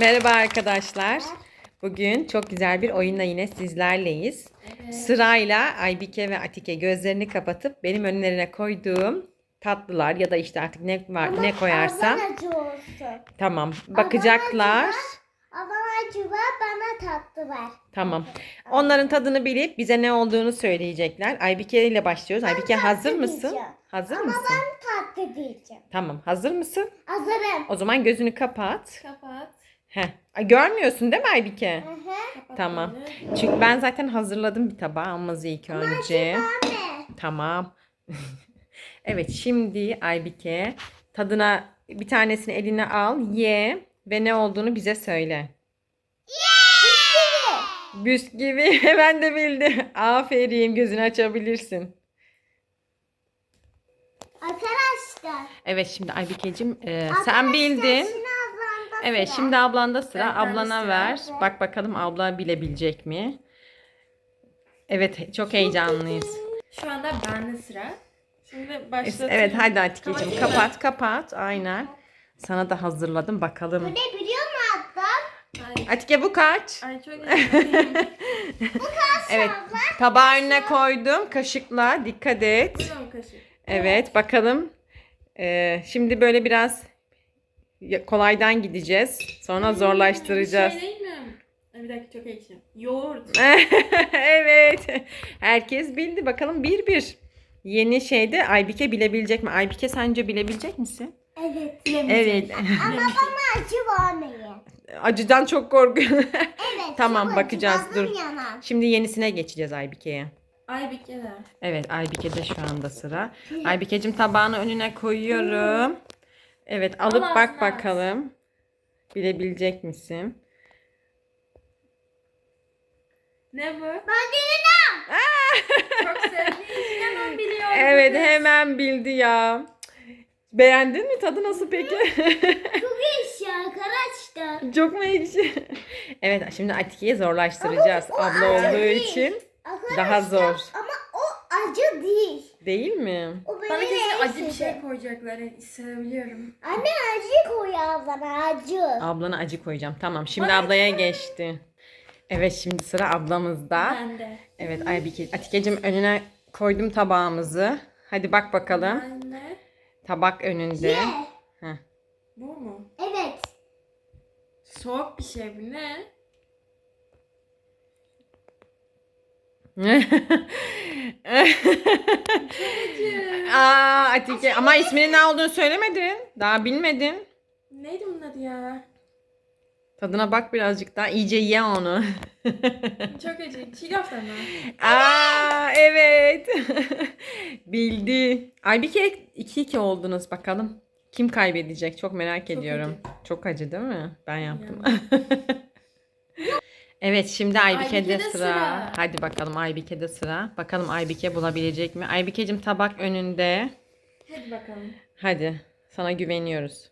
Merhaba arkadaşlar. Bugün çok güzel bir oyunla yine sizlerleyiz. Sırayla Aybike ve Atike gözlerini kapatıp benim önlerine koyduğum tatlılar ya da işte artık ne var ne koyarsam Ablan acı olsun. tamam bakacaklar. Ablan acı ver bana tatlı ver. Tamam. Onların tadını bilip bize ne olduğunu söyleyecekler. Aybike ile başlıyoruz. Aybike hazır mısın? diyeceğim. Hazır Ama mısın? ben tatlı diyeceğim. Tamam. Hazır mısın? Hazırım. O zaman gözünü kapat. Kapat. Heh. Ay, Görmüyorsun değil mi Aybike? Hı hı. Tamam. Çünkü ben zaten hazırladım bir tabağımızı ilk önce. Tamam. evet şimdi Aybike tadına bir tanesini eline al, ye ve ne olduğunu bize söyle. Bisküvi. ben de bildim. Aferin gözünü açabilirsin. Arkadaşlar. Evet şimdi Aybike'cim e, sen arkadaşlar, bildin. Ablamda Evet sıra. şimdi ablanda sıra. Bende Ablana sıra. ver. Bak bakalım abla bilebilecek mi? Evet çok heyecanlıyız. Şu anda bende sıra. Şimdi başlatıyorum. Evet hadi mı? kapat kapat aynen. Sana da hazırladım Bu bakalım. ne biliyor musun ablam? Ay, Atike bu kaç? ay çok heyecanlıyım. Evet tabağı önüne koydum kaşıkla dikkat et. Musun kaşık? Evet bakalım. Ee, şimdi böyle biraz kolaydan gideceğiz. Sonra zorlaştıracağız. Şey değil mi? Bir dakika çok heyecanlıyım. Yoğurt. evet. Herkes bildi. Bakalım bir bir. Yeni şeyde Aybike bilebilecek mi? Aybike sence bilebilecek misin? Evet. Evet. Ama bana acı vermeyin. Acıdan çok korkuyorum. Evet. Tamam, çok acı, bakacağız, dur. yanar. Şimdi yenisine geçeceğiz Aybike'ye. Ay bir kere. Evet Aybike'de şu anda sıra. Aybike'cim tabağını önüne koyuyorum. Evet alıp Al bak at. bakalım. Bilebilecek misin? Ne bu? Mandalina. Çok sevdiğim için hemen biliyorum. Evet hemen bildi ya. Beğendin mi? Tadı nasıl peki? Çok iyi şey arkadaşlar. Çok mu ekşi? Evet şimdi Atike'yi zorlaştıracağız. Ama o Abla acı olduğu değil. için Arkadaşlar, daha zor. Ama o acı değil. Değil mi? O Bana kesin en acı bir şey sevdiğim. koyacaklar. Hissedebiliyorum. Anne acı koy bana acı. Ablana acı koyacağım. Tamam şimdi Bana ablaya geçti. Evet şimdi sıra ablamızda. Ben de. Evet Aybike. Atike'cim önüne koydum tabağımızı. Hadi bak bakalım. Ben de. Tabak önünde. Ye. Heh. Bu mu? Evet. Soğuk bir şey bu ne? Aa Atike ama isminin ne olduğunu söylemedin. Daha bilmedin. Neydi bunun adı ya? Tadına bak birazcık daha. iyice ye onu. Çok acı. Çiğ köfte mi? Aa evet. Bildi. Aybike 2-2 oldunuz bakalım. Kim kaybedecek? Çok merak ediyorum. Çok acı değil mi? Ben yaptım. Evet şimdi Aybike'de Aybike'de sıra. sıra. Hadi bakalım Aybike'de sıra. Bakalım Aybike bulabilecek mi? Aybike'cim tabak önünde. Hadi bakalım. Hadi sana güveniyoruz.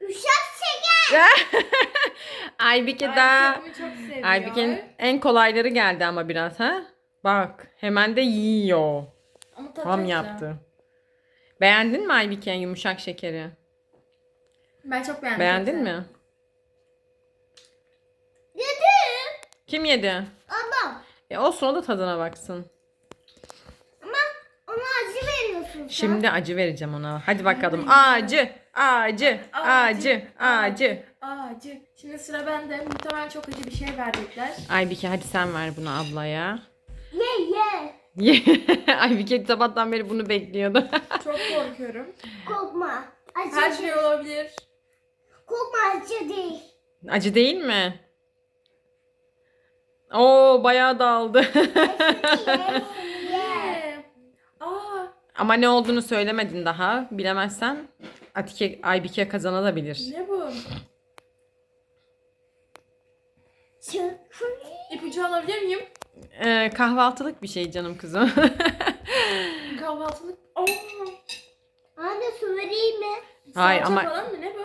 Uşak şeker. Aybike daha... Ay, çok seviyor. Aybike'nin en kolayları geldi ama biraz ha. Bak hemen de yiyor. Ama Tam yaptı. Beğendin mi Aybike yumuşak şekeri? Ben çok beğendim. Beğendin mi? Kim yedi? Ablam. E olsun o da tadına baksın. Ama ona acı veriyorsun sen. Şimdi acı vereceğim ona. Hadi bakalım. Acı, acı, acı, acı. Acı. Şimdi sıra bende. Muhtemelen çok acı bir şey verecekler. Aybike hadi sen ver bunu ablaya. Ye ye. Aybike sabahtan beri bunu bekliyordu. Çok korkuyorum. Korkma. Acı Her değil. şey olabilir. Korkma acı değil. acı değil mi? Oo bayağı dağıldı. Aa, Ama ne olduğunu söylemedin daha. Bilemezsen Atike Aybike kazanabilir. ne bu? İpucu alabilir miyim? Ee, kahvaltılık bir şey canım kızım. Kahvaltılık. Aa, Anne su vereyim mi? Hayır, salça ama- falan mı? Ne bu?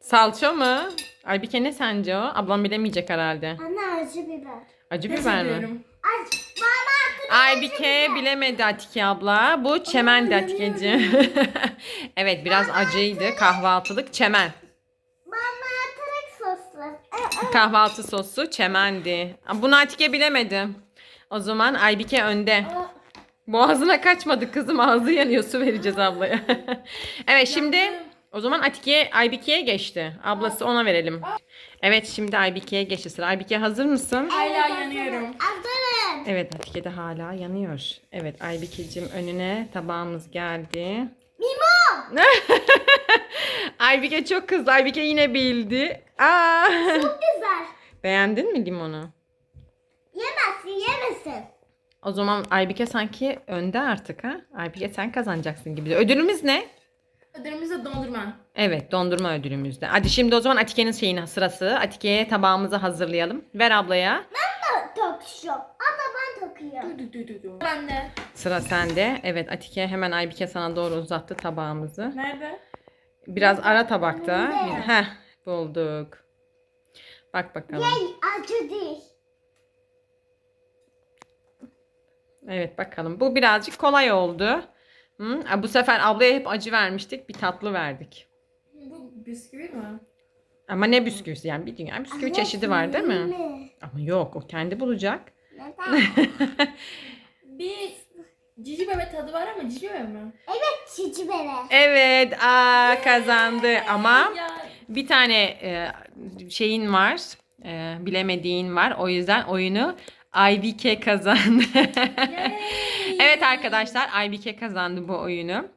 Salça mı? Aybike ne sence o? Ablam bilemeyecek herhalde. Anne acı biber. Acı Pes biber mi? ediyorum. Acı. Bana Aybike bilemedi Atike abla. Bu çemendi Aa, Atikeci. evet biraz acıydı. Kahvaltılık çemen. Bana Kahvaltı sosu çemendi. Bunu Atike bilemedi. O zaman Aybike önde. Boğazına kaçmadı kızım ağzı yanıyor su vereceğiz ablaya. evet şimdi o zaman Atike Aybike'ye geçti. Ablası ona verelim. Evet şimdi Aybike'ye geçti sıra. Aybike hazır mısın? Hala yanıyorum. Hazırım. Evet Atike de hala yanıyor. Evet Aybike'cim önüne tabağımız geldi. Mimo. Aybike çok kızdı. Aybike yine bildi. Aa! Çok güzel. Beğendin mi limonu? Yemezsin yemesin. O zaman Aybike sanki önde artık ha? Aybike sen kazanacaksın gibi. Ödülümüz ne? Ödülümüz de dondurma. Evet dondurma ödülümüzde. Hadi şimdi o zaman Atike'nin şeyin sırası. Atike'ye tabağımızı hazırlayalım. Ver ablaya. Ben takıyorum. Abla ben takıyorum. Du, du, du, du. Ben de. Sıra sende. Evet Atike hemen Aybike sana doğru uzattı tabağımızı. Nerede? Biraz ara tabakta. Önünde. Heh bulduk. Bak bakalım. Hey acı değil. Evet bakalım. Bu birazcık kolay oldu. Hı? Aa, Bu sefer ablaya hep acı vermiştik. Bir tatlı verdik. Bu bisküvi mi? Ama ne bisküvisi yani bir dünya bisküvi çeşidi var değil mi? Ama yok o kendi bulacak. Neden? Bir cici bebe tadı var ama cici bebe mi? evet çiçi bere. Evet aa kazandı ama Ya, bir tane e, şeyin var. e, bilemediğin var. O yüzden oyunu IBK kazandı. Evet arkadaşlar IBK kazandı bu oyunu.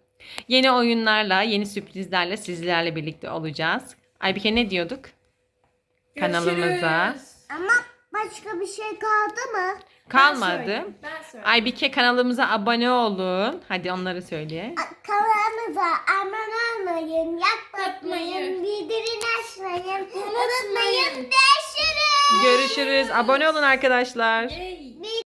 Yeni oyunlarla, yeni sürprizlerle sizlerle birlikte olacağız. IBK ne diyorduk? Kanalımıza. Ama başka bir şey kaldı mı? Kalmadı. söyleyeyim, Ben söyleyeyim. IBK kanalımıza abone olun. Hadi onları söyle. Kanalımıza abone olmayın, Yapmayın. yapmayın, bildirim açmayın, Unutmayın. unutmayın. Görüşürüz. Görüşürüz. Abone olun arkadaşlar. Yay.